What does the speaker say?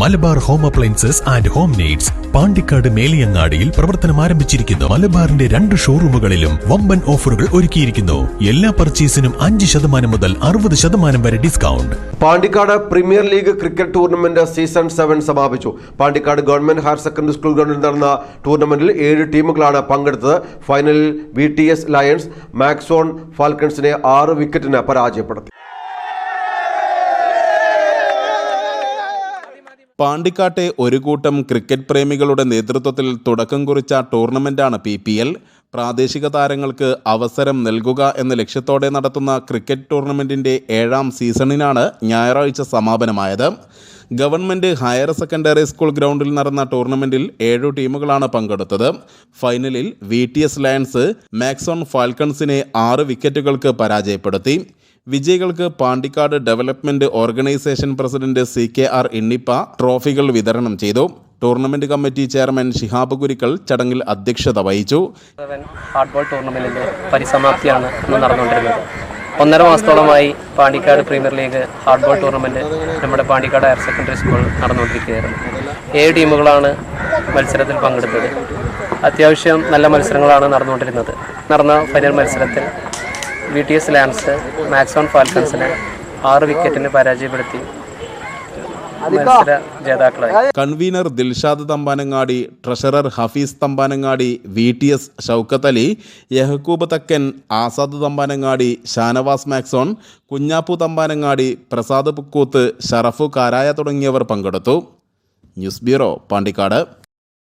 Malabar home appliances and home needs Pandikkad മേലിയങ്ങാടിയിൽ പ്രവർത്തനം ആരംഭിച്ചിരിക്കുന്നു. മലബാറിന്റെ രണ്ട് ഷോറൂമുകളിലും വമ്പൻ ഓഫറുകൾ ഒരുക്കിയിരിക്കുന്നു. എല്ലാ പർച്ചേസിനും അഞ്ച് ശതമാനം മുതൽ അറുപത് ശതമാനം വരെ discount. Pandikkad premier league cricket tournament season seven സമാപിച്ചു. Pandikkad government higher secondary school ഗ്രൗണ്ടിൽ നടന്ന ടൂർണമെന്റിൽ ഏഴ് ടീമുകളാണ് പങ്കെടുത്തത്. ഫൈനലിൽ B T S Lions Maxon ഫാൽക്കൺസിനെ ആറ് വിക്കറ്റിന് പരാജയപ്പെടുത്തി. പാണ്ടിക്കാട്ടെ ഒരു കൂട്ടം ക്രിക്കറ്റ് പ്രേമികളുടെ നേതൃത്വത്തിൽ തുടക്കം കുറിച്ച ടൂർണമെന്റാണ് പി പി എൽ. പ്രാദേശിക താരങ്ങൾക്ക് അവസരം നൽകുക എന്ന ലക്ഷ്യത്തോടെ നടത്തുന്ന ക്രിക്കറ്റ് ടൂർണമെന്റിന്റെ ഏഴാം സീസണിനാണ് ഞായറാഴ്ച സമാപനമായത്. ഗവൺമെന്റ് ഹയർ സെക്കൻഡറി സ്കൂൾ ഗ്രൗണ്ടിൽ നടന്ന ടൂർണമെന്റിൽ ഏഴു ടീമുകളാണ് പങ്കെടുത്തത്. ഫൈനലിൽ V T S Lions Maxon ഫാൽക്കൺസിനെ ആറ് വിക്കറ്റുകൾക്ക് പരാജയപ്പെടുത്തി. വിജയികൾക്ക് Pandikkad development organisation president C K R Innippa ട്രോഫികൾ വിതരണം ചെയ്തു. Tournament committee chairman Shihab Kurikkal ചടങ്ങിൽ അധ്യക്ഷത വഹിച്ചു. ഹാർഡ്ബോൾ ടൂർണമെന്റിന്റെ പരിസമാപ്തിയാണ് ഒന്നര മാസത്തോളമായി Pandikkad premier league hardball tournament നമ്മുടെ പാണ്ടിക്കാട് ഹയർ സെക്കൻഡറി സ്കൂൾ നടന്നുകൊണ്ടിരിക്കുകയായിരുന്നു. ഏഴ് ടീമുകളാണ് മത്സരത്തിൽ പങ്കെടുത്തത്. അത്യാവശ്യം നല്ല മത്സരങ്ങളാണ് നടന്നുകൊണ്ടിരുന്നത്. നടന്ന ഫൈനൽ മത്സരത്തിൽ V T S Lions Maxon ഫാൽക്കൺസിനെ ആറ് വിക്കറ്റിന് പരാജയപ്പെടുത്തി. Convener Dilshad Thampanangadi treasurer Hafeez Thampanangadi V T S Shoukath Ali Yahakoob Thakkan Azad Thampanangadi Shanavas Maxon Kunjappu Thampanangadi Prasad Pukkoth Sharafu Karaya തുടങ്ങിയവർ പങ്കെടുത്തു. News bureau Pandikkad.